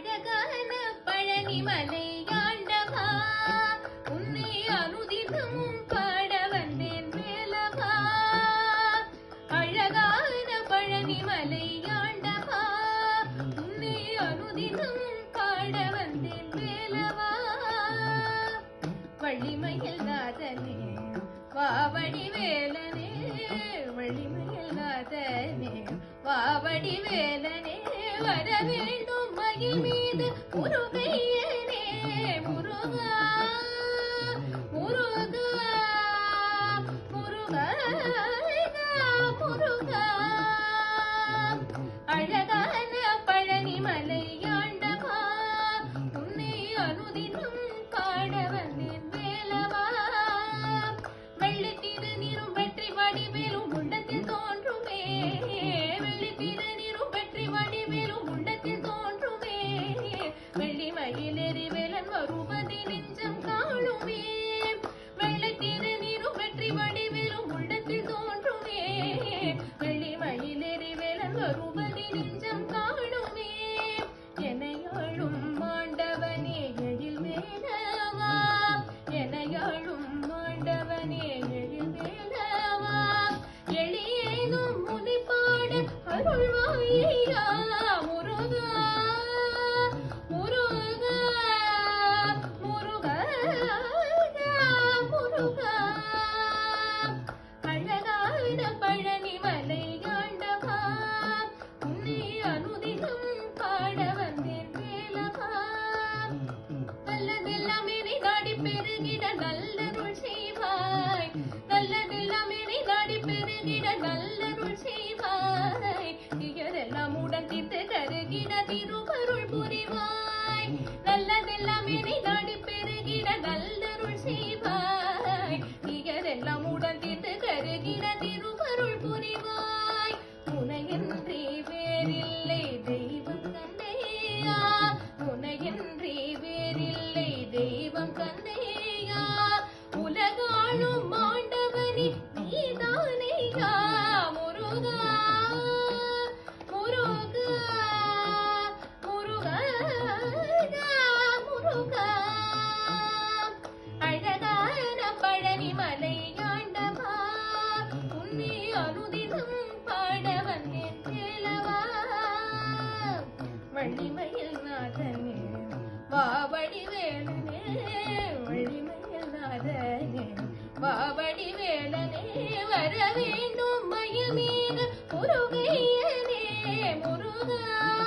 அழகான பழனிமலை ஆண்டவா உன்னை அனுதினம் பாட வந்தேன் வேலவா அழகான பழனிமலை ஆண்டவா உன்னை அனுதினம் பாட வந்தேன் வேலவா வள்ளிமயில் நாதனே வாவடி வேலனே வள்ளிமயில் நாதனே வாவடி வேலனே வர வேண்டும் மகிழ் வேலன் வருவதை பெருகிட நல்லருள் செய்வாய். நல்லதெல்லாம் இனி நாடி பெருகிட நல்லருள் செய்வாய். இயரெல்லாம் உடன் தீர்த்து கருகிட திருவருள் புரிவாய். நல்லதெல்லாம் இனி நாடி பெருகிட நல்லருள் செய்வாய். இயரெல்லாம் உடன் தீர்த்து கருகிட திருவருள் புரிவாய். வாவடி வேலனே வாவடி வர வேண்டும். மயில் முருகையனே முருகா.